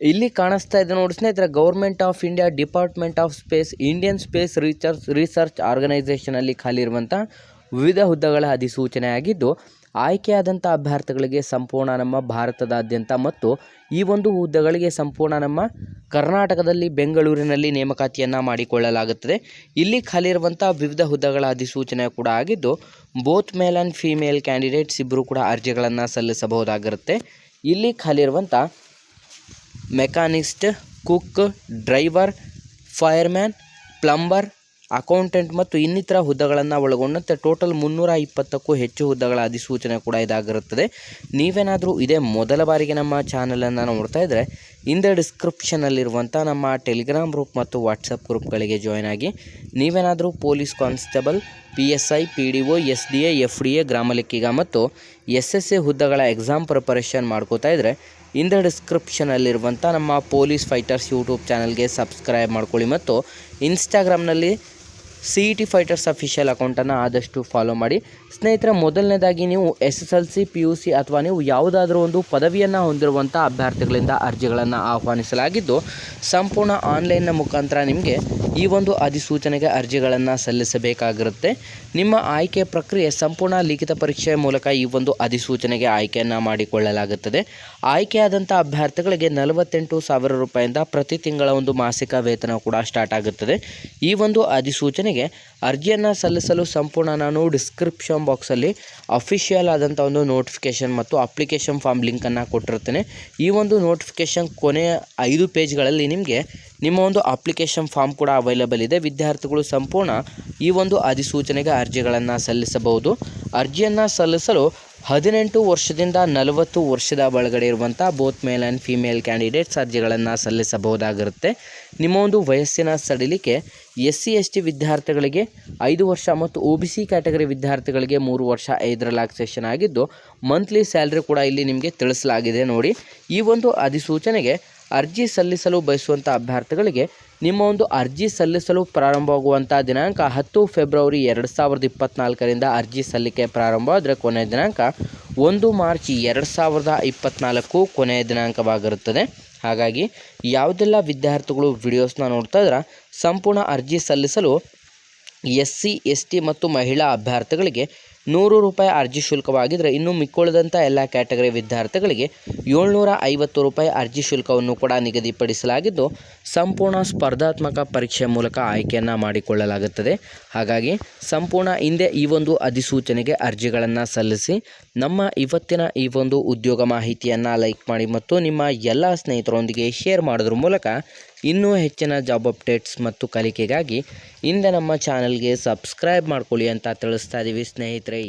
ಇಲ್ಲಿ ಕಾಣಿಸ್ತಾ ಇದೆ ನೋಡಿ ಸ್ನೇಹಿತರೆ government of India department of space Indian space research research ಆರ್ಗನೈಸೇಷನಲ್ಲಿ ಖಾಲಿ ಇರುವಂಥ ವಿವಿಧ ಹುದ್ದೆಗಳ ಅಧಿಸೂಚನೆ ಆಗಿದ್ದು ಆಯ್ಕೆಯಾದಂಥ ಅಭ್ಯರ್ಥಿಗಳಿಗೆ ಸಂಪೂರ್ಣ ನಮ್ಮ ಭಾರತದಾದ್ಯಂತ ಮತ್ತು ಈ ಒಂದು ಹುದ್ದೆಗಳಿಗೆ ಸಂಪೂರ್ಣ ನಮ್ಮ ಕರ್ನಾಟಕದಲ್ಲಿ ಬೆಂಗಳೂರಿನಲ್ಲಿ ನೇಮಕಾತಿಯನ್ನು ಮಾಡಿಕೊಳ್ಳಲಾಗುತ್ತದೆ. ಇಲ್ಲಿ ಖಾಲಿ ಇರುವಂಥ ವಿವಿಧ ಹುದ್ದೆಗಳ ಅಧಿಸೂಚನೆ ಕೂಡ ಆಗಿದ್ದು both male and female candidates ಇಬ್ಬರು ಕೂಡ ಅರ್ಜಿಗಳನ್ನು ಸಲ್ಲಿಸಬಹುದಾಗಿರುತ್ತೆ. ಇಲ್ಲಿ ಖಾಲಿ ಇರುವಂಥ machinist, cook, driver, fireman, plumber, accountant ಮತ್ತು ಇನ್ನಿತರ ಹುದ್ದೆಗಳನ್ನು ಒಳಗೊಂಡಂತೆ ಟೋಟಲ್ ಮುನ್ನೂರ ಇಪ್ಪತ್ತಕ್ಕೂ ಹೆಚ್ಚು ಹುದ್ದೆಗಳ ಅಧಿಸೂಚನೆ ಕೂಡ ಇದಾಗಿರುತ್ತದೆ. ನೀವೇನಾದರೂ ಇದೇ ಮೊದಲ ಬಾರಿಗೆ ನಮ್ಮ ಚಾನಲನ್ನು ನೋಡ್ತಾ ಇದ್ದರೆ ಹಿಂದೆ ಡಿಸ್ಕ್ರಿಪ್ಷನಲ್ಲಿರುವಂಥ ನಮ್ಮ ಟೆಲಿಗ್ರಾಮ್ ಗ್ರೂಪ್ ಮತ್ತು ವಾಟ್ಸಪ್ ಗ್ರೂಪ್ಗಳಿಗೆ ಜಾಯ್ನ್ ಆಗಿ, ನೀವೇನಾದರೂ police constable, P S I, P D O, S D A, F D A, ಗ್ರಾಮ ಲೆಕ್ಕಿಗ ಮತ್ತು ಎಸ್ ಎಸ್ ಎ ಹುದ್ದೆಗಳ ಎಕ್ಸಾಮ್ ಪ್ರಿಪರೇಷನ್ ಮಾಡ್ಕೋತಾ ಇದ್ದರೆ ಇಂದ ಡಿಸ್ಕ್ರಿಪ್ಷನಲ್ಲಿರುವಂಥ ನಮ್ಮ ಪೊಲೀಸ್ ಫೈಟರ್ಸ್ ಯೂಟ್ಯೂಬ್ ಚಾನಲ್ಗೆ ಸಬ್ಸ್ಕ್ರೈಬ್ ಮಾಡ್ಕೊಳ್ಳಿ ಮತ್ತು ಇನ್ಸ್ಟಾಗ್ರಾಮ್ನಲ್ಲಿ C E T fighters official ಅಕೌಂಟನ್ನು ಆದಷ್ಟು ಫಾಲೋ ಮಾಡಿ. ಸ್ನೇಹಿತರೆ, ಮೊದಲನೇದಾಗಿ ನೀವು S S L C P U C ಅಥವಾ ನೀವು ಯಾವುದಾದ್ರೂ ಒಂದು ಪದವಿಯನ್ನು ಹೊಂದಿರುವಂಥ ಅಭ್ಯರ್ಥಿಗಳಿಂದ ಅರ್ಜಿಗಳನ್ನು ಆಹ್ವಾನಿಸಲಾಗಿದ್ದು, ಸಂಪೂರ್ಣ ಆನ್ಲೈನ್ನ ಮುಖಾಂತರ ನಿಮಗೆ ಈ ಒಂದು ಅಧಿಸೂಚನೆಗೆ ಅರ್ಜಿಗಳನ್ನು ಸಲ್ಲಿಸಬೇಕಾಗಿರುತ್ತೆ. ನಿಮ್ಮ ಆಯ್ಕೆ ಪ್ರಕ್ರಿಯೆ ಸಂಪೂರ್ಣ ಲಿಖಿತ ಪರೀಕ್ಷೆಯ ಮೂಲಕ ಈ ಒಂದು ಅಧಿಸೂಚನೆಗೆ ಆಯ್ಕೆಯನ್ನು ಮಾಡಿಕೊಳ್ಳಲಾಗುತ್ತದೆ. ಆಯ್ಕೆಯಾದಂಥ ಅಭ್ಯರ್ಥಿಗಳಿಗೆ ನಲವತ್ತೆಂಟು ಸಾವಿರ ರೂಪಾಯಿಂದ ಪ್ರತಿ ತಿಂಗಳ ಒಂದು ಮಾಸಿಕ ವೇತನ ಕೂಡ ಸ್ಟಾರ್ಟ್ ಆಗುತ್ತದೆ. ಈ ಒಂದು ಅಧಿಸೂಚನೆಗೆ ಅರ್ಜಿಯನ್ನು ಸಲ್ಲಿಸಲು ಸಂಪೂರ್ಣ ನಾನು ಡಿಸ್ಕ್ರಿಪ್ಷನ್ ಬಾಕ್ಸಲ್ಲಿ ಅಫಿಷಿಯಲ್ ಆದಂಥ ಒಂದು ನೋಟಿಫಿಕೇಷನ್ ಮತ್ತು ಅಪ್ಲಿಕೇಶನ್ ಫಾರ್ಮ್ ಲಿಂಕನ್ನು ಕೊಟ್ಟಿರ್ತೇನೆ ಈ ಒಂದು ನೋಟಿಫಿಕೇಷನ್ ಕೊನೆಯ ಐದು ಪೇಜ್ಗಳಲ್ಲಿ ನಿಮಗೆ ನಿಮ್ಮ ಒಂದು ಅಪ್ಲಿಕೇಶನ್ ಫಾರ್ಮ್ ಕೂಡ ಅವೈಲೇಬಲ್ ಇದೆ. ವಿದ್ಯಾರ್ಥಿಗಳು ಸಂಪೂರ್ಣ ಈ ಒಂದು ಅಧಿಸೂಚನೆಗೆ ಅರ್ಜಿಗಳನ್ನು ಸಲ್ಲಿಸಬಹುದು. ಅರ್ಜಿಯನ್ನು ಸಲ್ಲಿಸಲು ಹದಿನೆಂಟು ವರ್ಷದಿಂದ ನಲವತ್ತು ವರ್ಷದ ಒಳಗಡೆ ಇರುವಂಥ both male and female candidates ಅರ್ಜಿಗಳನ್ನು ಸಲ್ಲಿಸಬಹುದಾಗಿರುತ್ತೆ. ನಿಮ್ಮ ಒಂದು ವಯಸ್ಸಿನ ಸಡಿಲಿಕೆ ಎಸ್ ಸಿ ಎಸ್ ಟಿ ವಿದ್ಯಾರ್ಥಿಗಳಿಗೆ ಐದು ವರ್ಷ ಮತ್ತು ಒ ಬಿ ಸಿ ಕ್ಯಾಟಗರಿ ವಿದ್ಯಾರ್ಥಿಗಳಿಗೆ ಮೂರು ವರ್ಷ ಐದು ರಿಲ್ಯಾಕ್ಸೇಷನ್ ಆಗಿದ್ದು ಮಂತ್ಲಿ ಸ್ಯಾಲ್ರಿ ಕೂಡ ಇಲ್ಲಿ ನಿಮಗೆ ತಿಳಿಸಲಾಗಿದೆ ನೋಡಿ. ಈ ಒಂದು ಅಧಿಸೂಚನೆಗೆ ಅರ್ಜಿ ಸಲ್ಲಿಸಲು ಬಯಸುವಂಥ ಅಭ್ಯರ್ಥಿಗಳಿಗೆ ನಿಮ್ಮ ಒಂದು ಅರ್ಜಿ ಸಲ್ಲಿಸಲು ಪ್ರಾರಂಭವಾಗುವಂಥ ದಿನಾಂಕ ಹತ್ತು ಫೆಬ್ರವರಿ ಎರಡು ಸಾವಿರದ ಇಪ್ಪತ್ತ್ನಾಲ್ಕರಿಂದ ಅರ್ಜಿ ಸಲ್ಲಿಕೆ ಪ್ರಾರಂಭ ಆದರೆ ಕೊನೆಯ ದಿನಾಂಕ ಒಂದು ಮಾರ್ಚ್ ಎರಡು ಸಾವಿರದ ಇಪ್ಪತ್ತ್ನಾಲ್ಕು ಕೊನೆಯ ದಿನಾಂಕವಾಗಿರುತ್ತದೆ. ಹಾಗಾಗಿ ಯಾವುದೆಲ್ಲ ವಿದ್ಯಾರ್ಥಿಗಳು ವಿಡಿಯೋಸ್ನ ನೋಡ್ತಾ ಇದ್ರೆ ಸಂಪೂರ್ಣ ಅರ್ಜಿ ಸಲ್ಲಿಸಲು ಎಸ್ ಸಿ ಎಸ್ ಟಿ ಮತ್ತು ಮಹಿಳಾ ಅಭ್ಯರ್ಥಿಗಳಿಗೆ ನೂರು ರೂಪಾಯಿ ಅರ್ಜಿ ಶುಲ್ಕವಾಗಿದ್ದರೆ ಇನ್ನು ಮಿಕ್ಕುಳಿದಂಥ ಎಲ್ಲ ಕ್ಯಾಟಗರಿ ವಿದ್ಯಾರ್ಥಿಗಳಿಗೆ ಏಳ್ನೂರ ಐವತ್ತು ರೂಪಾಯಿ ಅರ್ಜಿ ಶುಲ್ಕವನ್ನು ಕೂಡ ನಿಗದಿಪಡಿಸಲಾಗಿದ್ದು ಸಂಪೂರ್ಣ ಸ್ಪರ್ಧಾತ್ಮಕ ಪರೀಕ್ಷೆ ಮೂಲಕ ಆಯ್ಕೆಯನ್ನು ಮಾಡಿಕೊಳ್ಳಲಾಗುತ್ತದೆ. ಹಾಗಾಗಿ ಸಂಪೂರ್ಣ ಹಿಂದೆ ಈ ಒಂದು ಅಧಿಸೂಚನೆಗೆ ಅರ್ಜಿಗಳನ್ನು ಸಲ್ಲಿಸಿ ನಮ್ಮ ಇವತ್ತಿನ ಈ ಒಂದು ಉದ್ಯೋಗ ಮಾಹಿತಿಯನ್ನು ಲೈಕ್ ಮಾಡಿ ಮತ್ತು ನಿಮ್ಮ ಎಲ್ಲ ಸ್ನೇಹಿತರೊಂದಿಗೆ ಶೇರ್ ಮಾಡೋದ್ರ ಮೂಲಕ ಇನ್ನೂ ಹೆಚ್ಚಿನ ಜಾಬ್ ಅಪ್ಡೇಟ್ಸ್ ಮತ್ತು ಕಲಿಕೆಗಾಗಿ ಇಂದ ನಮ್ಮ ಚಾನಲ್ಗೆ ಸಬ್ಸ್ಕ್ರೈಬ್ ಮಾಡ್ಕೊಳ್ಳಿ ಅಂತ ತಿಳಿಸ್ತಾ ಇದ್ದೀವಿ ಸ್ನೇಹಿತರೆ.